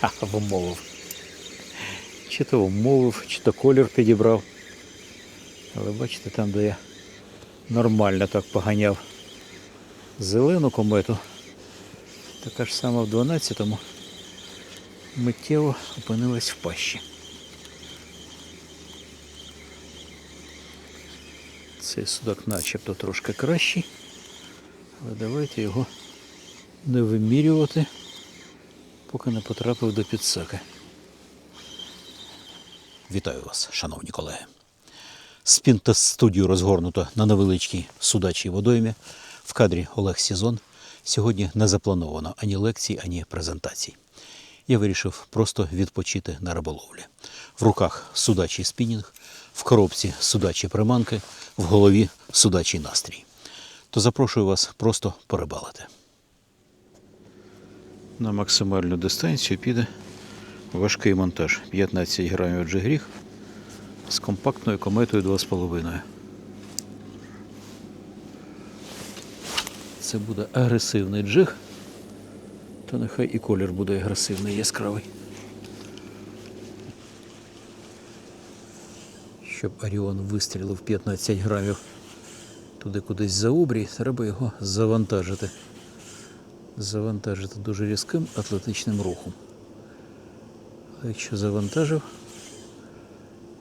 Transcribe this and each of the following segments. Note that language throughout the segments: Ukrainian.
Ха, вмовив. Чи то вмовив, чи то колір підібрав. Але бачите, там, де я нормально так поганяв зелену комету, така ж сама в 12-му миттєво опинилась в пащі. Цей судак начебто трошки кращий, але давайте його не вимірювати, поки не потрапив до підсаки. Вітаю вас, шановні колеги. Спінтест студію розгорнуто на невеличкій судачій водоймі. В кадрі Олег Сізон. Сьогодні не заплановано ані лекцій, ані презентацій. Я вирішив просто відпочити на риболовлі. В руках судачий спінінг, в коробці судачі приманки, в голові судачий настрій. То запрошую вас просто порибалити. На максимальну дистанцію піде важкий монтаж 15 грамів джигріг з компактною кометою 2,5. Це буде агресивний джиг, то нехай і колір буде агресивний, яскравий. Щоб Оріон вистрілив 15 грамів туди кудись за обрій, треба його завантажити. Завантажити дуже різким атлетичним рухом. А якщо завантажив,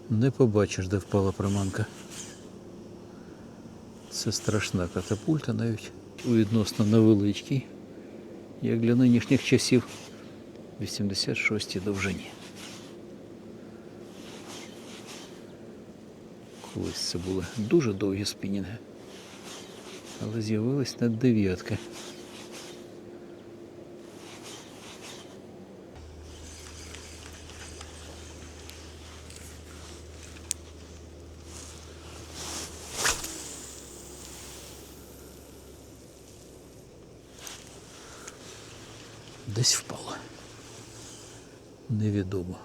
не побачиш, де впала приманка. Це страшна катапульта навіть у відносно невеличкій, як для нинішніх часів, 86 довжині. Колись це були дуже довгі спінінги, але з'явились на дев'ятки. Десь впало. Невідомо.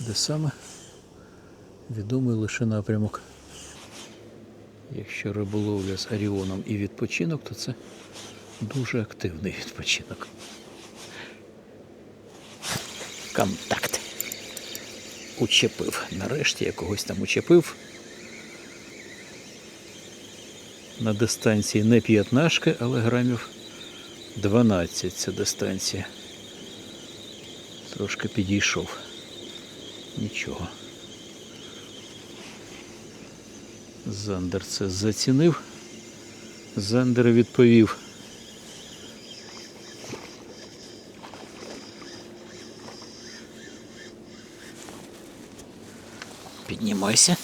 Де саме? Відомий лише напрямок. Якщо риболовля з Оріоном і відпочинок, то це дуже активний відпочинок. Контакт. Учепив. Нарешті я когось там учепив. На дистанції не п'ятнашки, але грамів 12 це дистанція. Трошки підійшов. Нічого. Зандер це зацінив. Зандер відповів. Піднімайся.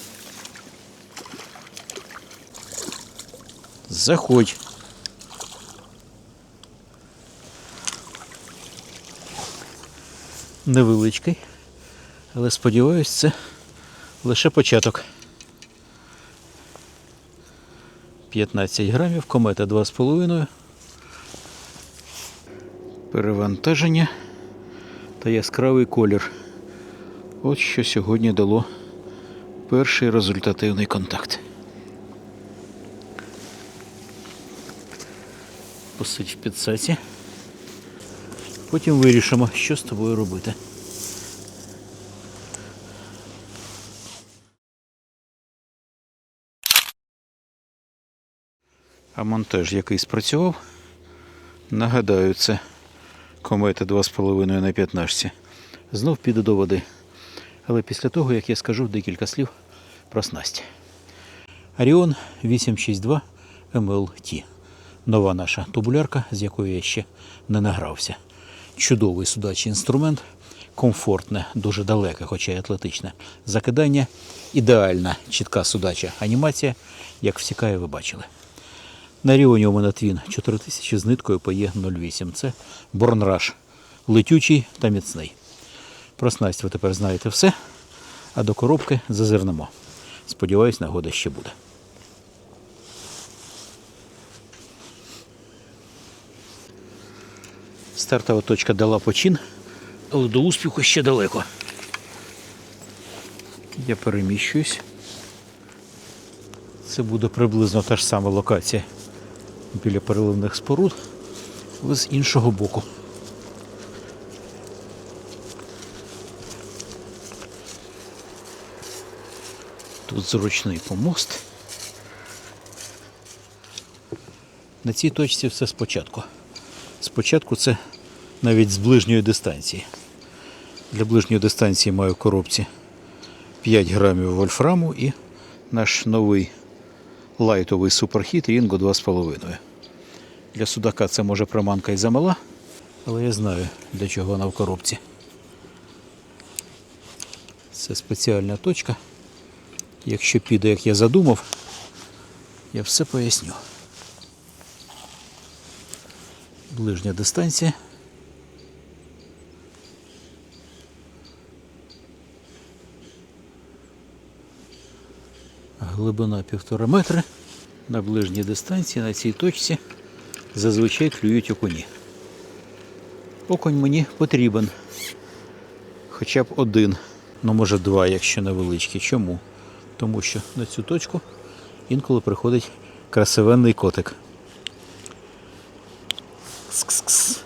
Заходь. Невеличкий, але сподіваюсь, це лише початок. 15 грамів, комета 2,5. Перевантаження та яскравий колір. От що сьогодні дало перший результативний контакт. Посидь в підсаці. Потім вирішимо, що з тобою робити. А монтаж, який спрацював, нагадаю, це комета 2,5 на 15. Знов піде до води. Але після того, як я скажу декілька слів про снасть. Оріон 862 MLT. Нова наша тубулярка, з якою я ще не награвся. Чудовий судачий інструмент, комфортне, дуже далеке, хоча й атлетичне закидання. Ідеальна чітка судача анімація, як всікає, ви бачили. На Ріоні у мене твін 4000 з ниткою PE08. Це Борнраш. Летючий та міцний. Про снасть ви тепер знаєте все, а до коробки зазирнемо. Сподіваюсь, нагода ще буде. Стартова точка дала почин, але до успіху ще далеко. Я переміщуюсь. Це буде приблизно та ж сама локація біля переливних споруд, але з іншого боку. Тут зручний помост. На цій точці все спочатку. Спочатку це навіть з ближньої дистанції. Для ближньої дистанції маю в коробці 5 грамів вольфраму і наш новий лайтовий суперхіт Рінго 2,5. Для судака це може приманка і замала, але я знаю, для чого вона в коробці. Це спеціальна точка. Якщо піде, як я задумав, я все поясню. Ближня дистанція. Глибина півтора метри. На ближній дистанції на цій точці зазвичай клюють окуні. Окунь мені потрібен. Хоча б один, ну може два, якщо невеличкі. Чому? Тому що на цю точку інколи приходить красивенний котик. Кс-кс-кс.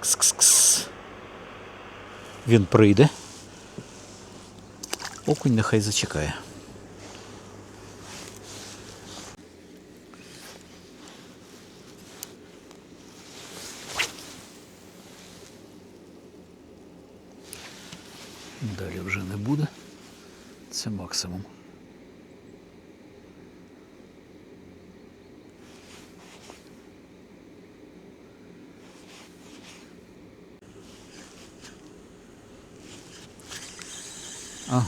Кс-кс-кс. Він прийде. Окунь нехай зачекає. Далі вже не буде. Це максимум. Ага.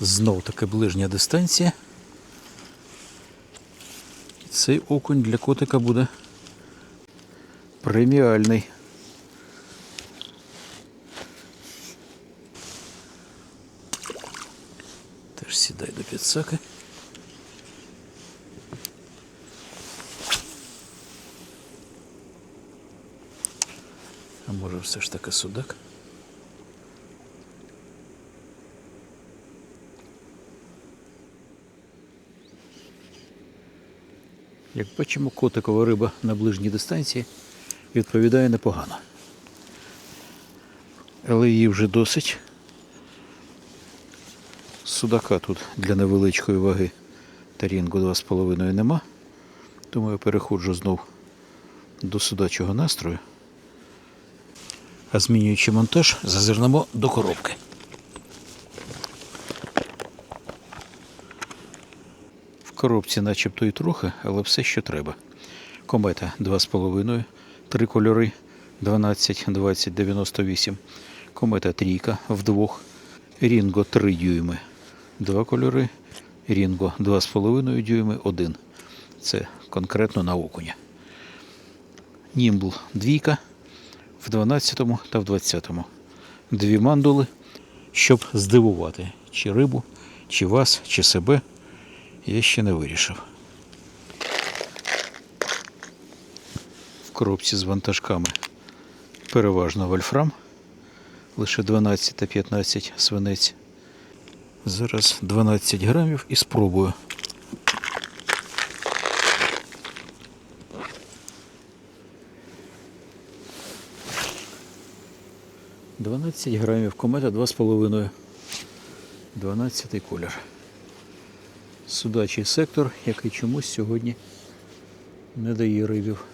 Знов таки ближня дистанція. Цей окунь для котика буде преміальний. Теж сідай до підсаки. А може все ж таки судак? Як бачимо, котикова риба на ближній дистанції відповідає непогано. Але її вже досить. Судака тут для невеличкої ваги тарінгу 2,5 нема. Тому я переходжу знов до судачого настрою. А змінюючи монтаж, зазирнемо до коробки. В коробці начебто і трохи, але все, що треба. Комета 2,5, три кольори 12, 20, 98. Комета трійка вдвох. Рінго 3 дюйми, два кольори. Рінго 2,5 дюйми, один. Це конкретно на окуня. Німбл двійка в 12 та в 20. Дві мандули, щоб здивувати чи рибу, чи вас, чи себе. Я ще не вирішив. В коробці з вантажками переважно вольфрам, лише 12 та 15 свинець. Зараз 12 грамів і спробую. Дванадцять грамів комета 2,5. 12 колір. Судачий сектор, який чомусь сьогодні не дає рибів.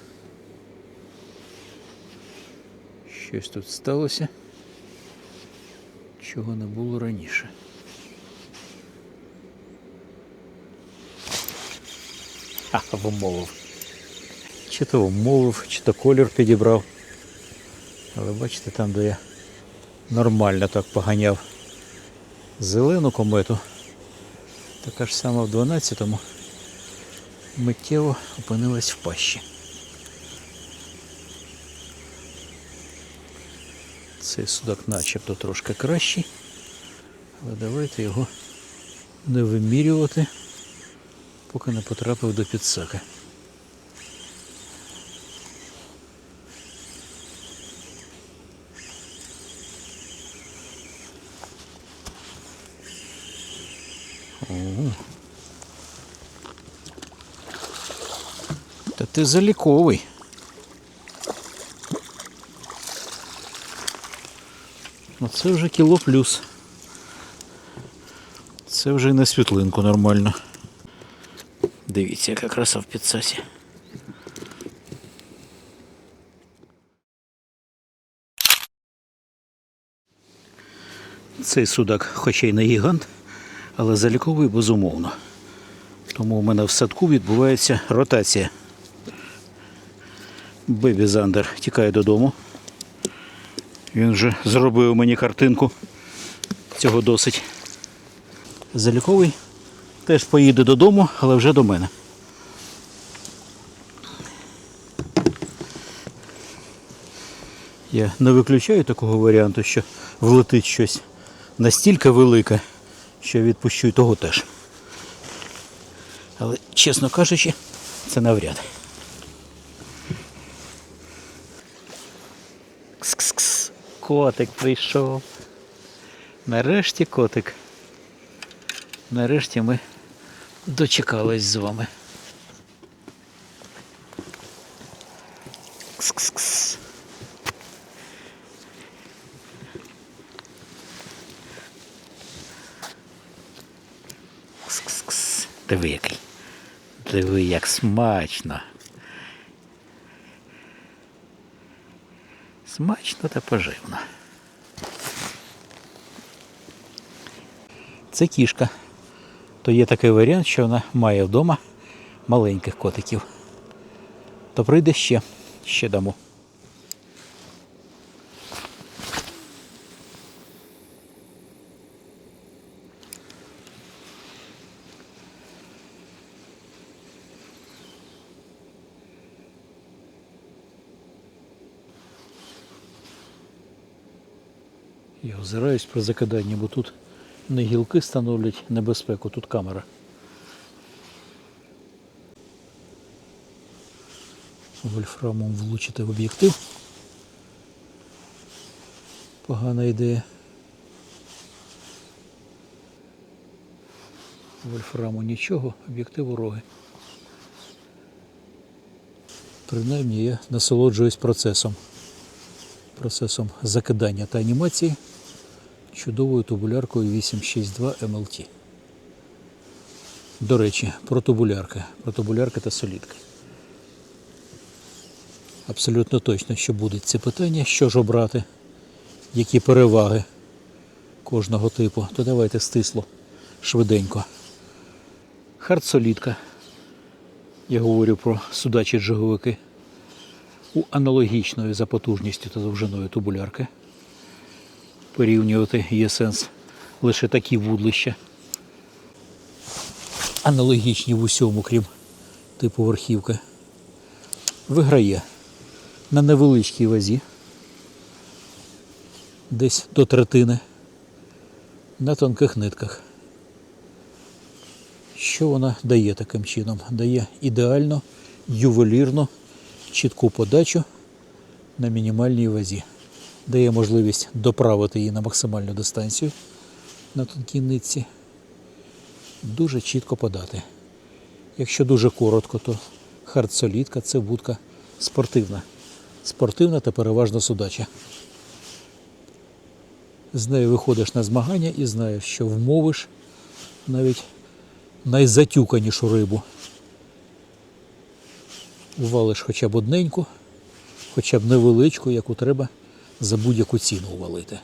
Щось тут сталося, чого не було раніше. А, вмовив. Чи то вмовив, чи то колір підібрав. Але бачите, там, де я нормально так поганяв зелену комету, така ж сама в 12-му миттєво опинилась в пащі. Цей судак начебто трошки кращий, але давайте його не вимірювати, поки не потрапив до підсаки. Та ти заліковий. Ну Оце вже кіло плюс. Це вже й на світлинку нормально. Дивіться, яка краса в підсасі. Цей судак, хоча й не гігант, але заліковий безумовно. Тому у мене в садку відбувається ротація. Бебі Зандер тікає додому. Він вже зробив мені картинку. Цього досить. Заліковий теж поїде додому, але вже до мене. Я не виключаю такого варіанту, що влетить щось настільки велике, що відпущу і того теж. Але, чесно кажучи, це навряд. Кс-кс-кс. Котик прийшов. Нарешті котик. Нарешті ми дочекались з вами. Кс-кс-кс. Кс-кс-кс. Диви який. Диви, як смачно. Смачно та поживно. Це кішка. То є такий варіант, що вона має вдома маленьких котиків. То прийде ще, ще дамо. Я озираюсь про закидання, бо тут не гілки становлять небезпеку, тут камера. Вольфрамом влучити в об'єктив. Погана ідея. Вольфраму нічого, об'єктиву роги. Принаймні я насолоджуюсь процесом. Процесом закидання та анімації чудовою тубуляркою 862 MLT. До речі, про тубулярки, про тубулярки та солідки. Абсолютно точно, що будуть ці питання, що ж обрати, які переваги кожного типу. То давайте стисло, швиденько. Хардсолідка. Я говорю про судачі джиговики. У аналогічної за потужністю та довжиною тубулярки порівнювати є сенс лише такі вудлища. Аналогічні в усьому, крім типу верхівки. Виграє на невеличкій вазі, десь до третини, на тонких нитках. Що вона дає таким чином? Дає ідеально, ювелірно, чітку подачу на мінімальній вазі дає можливість доправити її на максимальну дистанцію на тонкій нитці. Дуже чітко подати. Якщо дуже коротко, то хардсолідка це будка спортивна. Спортивна та переважно судача. З нею виходиш на змагання і знаєш, що вмовиш навіть найзатюканішу рибу. Увалиш хоча б одненьку, хоча б невеличку, яку треба за будь-яку ціну увалити.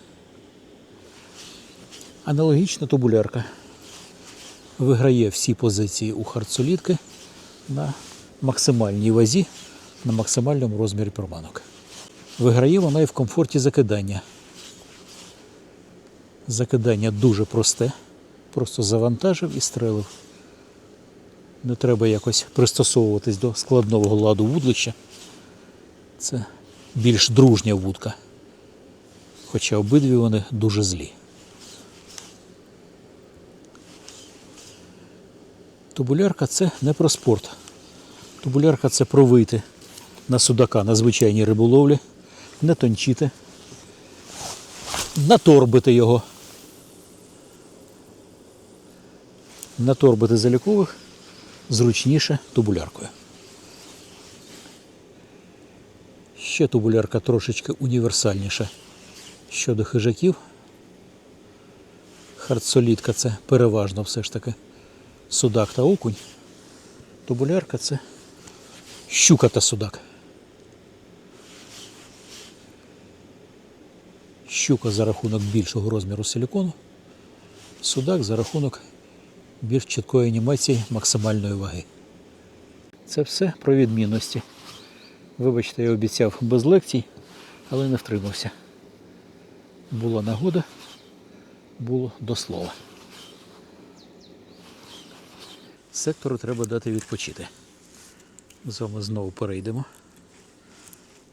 Аналогічна тубулярка виграє всі позиції у хардсолідки на максимальній вазі, на максимальному розмірі проманок. Виграє вона і в комфорті закидання. Закидання дуже просте, просто завантажив і стрелив. Не треба якось пристосовуватись до складного ладу вудлища. Це більш дружня вудка хоча обидві вони дуже злі. Тубулярка це не про спорт. Тубулярка це про вийти на судака на звичайній риболовлі, не тончити, наторбити його. Наторбити залікових зручніше тубуляркою. Ще тубулярка трошечки універсальніша щодо хижаків, Хардсолідка це переважно все ж таки судак та окунь. Тобулярка це щука та судак. Щука за рахунок більшого розміру силікону, судак за рахунок більш чіткої анімації максимальної ваги. Це все про відмінності. Вибачте, я обіцяв без лекцій, але не втримався. Була нагода, було до слова. Сектору треба дати відпочити. З вами знову перейдемо.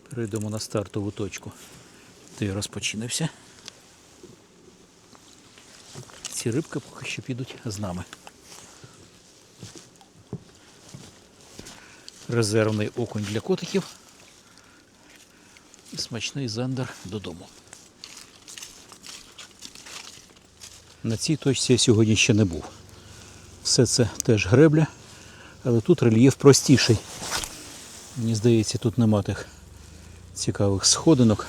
Перейдемо на стартову точку, де я розпочинився. Ці рибки поки що підуть з нами. Резервний окунь для котиків і смачний зандер додому. На цій точці я сьогодні ще не був. Все це теж гребля, але тут рельєф простіший. Мені здається, тут нема тих цікавих сходинок,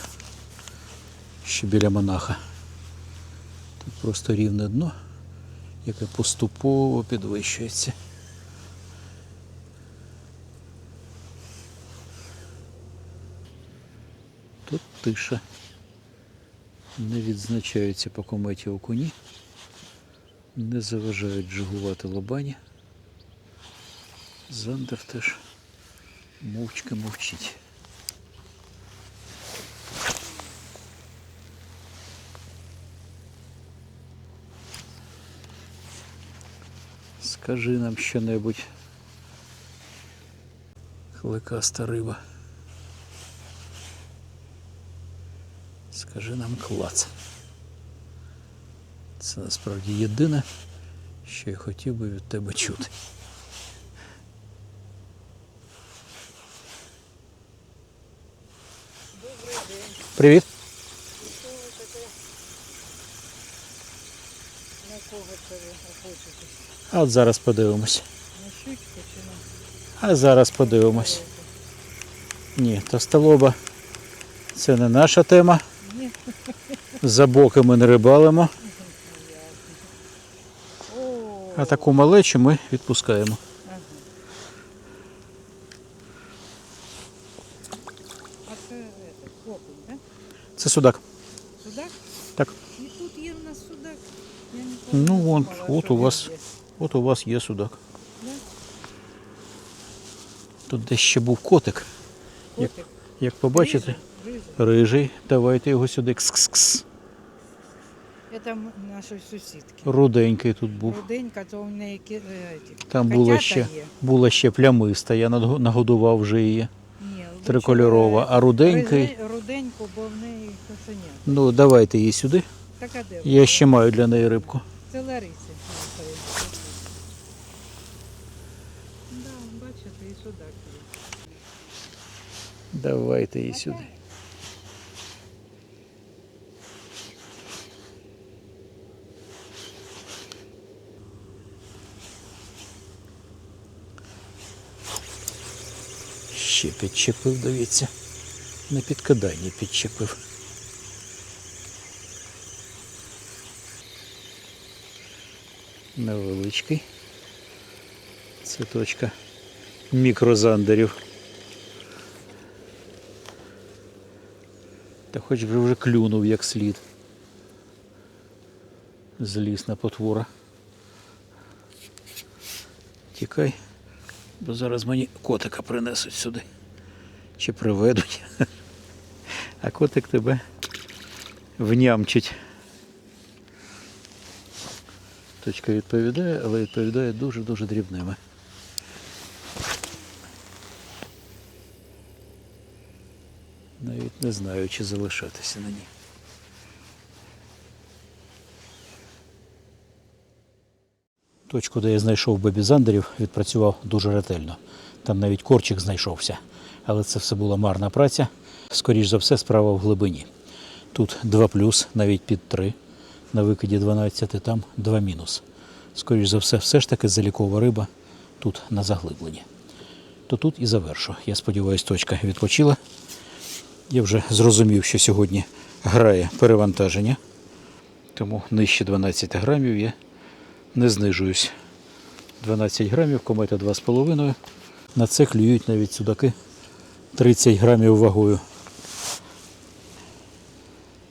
що біля монаха. Тут просто рівне дно, яке поступово підвищується. Тут тиша. Не відзначаються по кометі окуні, не заважають джигувати лобані. Зандер теж мовчки мовчить. Скажи нам що-небудь. Кликаста риба. Скажи нам клац. Це насправді єдине, що я хотів би від тебе чути. Привіт. На кого це ви? А от зараз подивимось. А зараз подивимось. Ні, товстолоба це не наша тема. За боки ми не рибалимо, а таку малечу ми відпускаємо. Це судак. Судак? Так. І тут є в нас судак. Я Ну, не от що у вас. От у вас є судак. Да? Тут десь ще був котик. Як, як побачите, Рижий. рижий. Давайте його сюди. Кс-кс-кс. Це нашої сусідки. Руденький тут був. Руденька, то у неї е, ті, Там була котята ще, є. була ще плямиста, я надго- нагодував вже її. Ні, Трикольорова. А руденький. Руденьку, бо в неї кошеня. Ну, давайте її сюди. Така де? Я ще маю для неї рибку. Це Лариси. нашої. Да, бачите, і є. Давайте її сюди. Підчепив, дивіться. На підкиданні підчепив. Невеличкий. Це точка мікрозандерів. Та хоч би вже клюнув як слід. Злісна потвора. Тікай, бо зараз мені котика принесуть сюди. Чи приведуть. А котик тебе внямчить. Точка відповідає, але відповідає дуже-дуже дрібними. Навіть не знаю, чи залишатися на ній. Точку, де я знайшов бебізандерів, відпрацював дуже ретельно. Там навіть корчик знайшовся. Але це все була марна праця. Скоріш за все, справа в глибині. Тут 2 плюс, навіть під 3. На викиді 12, там 2 мінус. Скоріш за все, все ж таки залікова риба тут на заглибленні. То тут і завершу. Я сподіваюся, точка відпочила. Я вже зрозумів, що сьогодні грає перевантаження. Тому нижче 12 грамів я не знижуюсь. 12 грамів, комета 2,5. На це клюють навіть судаки 30 грамів вагою.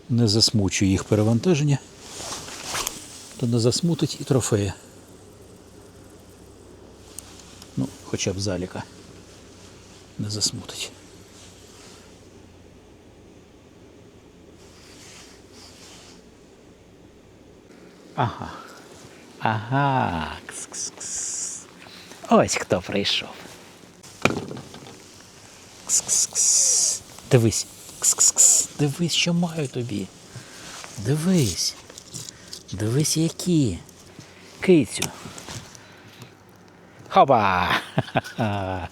Не засмучую їх перевантаження, то не засмутить і трофеї. Ну, хоча б заліка не засмутить. Ага. Ага. Кс-кс-кс. Ось хто прийшов. Кс-кс-кс. Дивись. Кс-кс-кс. Дивись, що маю тобі. Дивись. Дивись, які. Кицю. Ха-ха-ха.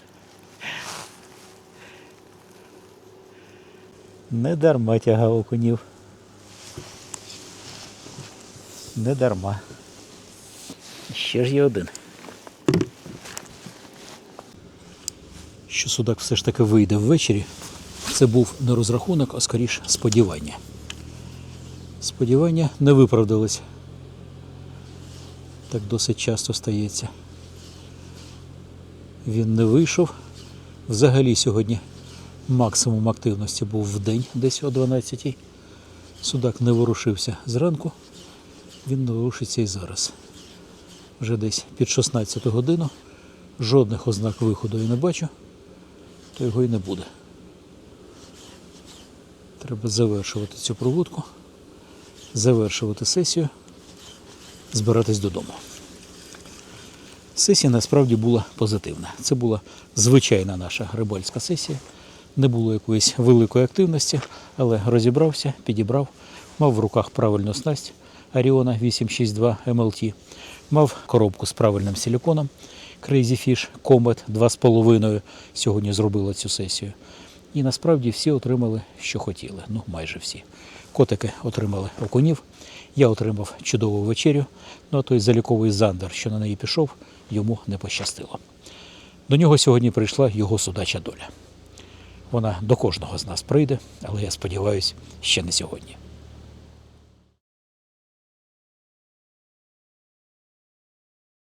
Не дарма тягав окунів. Не дарма. Ще ж є один. Судак все ж таки вийде ввечері, це був не розрахунок, а скоріш сподівання. Сподівання не виправдалось. Так досить часто стається. Він не вийшов. Взагалі сьогодні максимум активності був в день, десь о 12-й. Судак не ворушився зранку, він не ворушиться і зараз. Вже десь під 16 годину. Жодних ознак виходу я не бачу, то його і не буде. Треба завершувати цю проводку, завершувати сесію, збиратись додому. Сесія насправді була позитивна. Це була звичайна наша рибальська сесія. Не було якоїсь великої активності, але розібрався, підібрав, мав в руках правильну снасть Аріона 862 MLT, мав коробку з правильним силіконом Crazy Fish Comet 2,5 сьогодні зробила цю сесію. І насправді всі отримали, що хотіли. Ну, майже всі. Котики отримали окунів, я отримав чудову вечерю, ну а той заліковий зандер, що на неї пішов, йому не пощастило. До нього сьогодні прийшла його судача доля. Вона до кожного з нас прийде, але я сподіваюся, ще не сьогодні.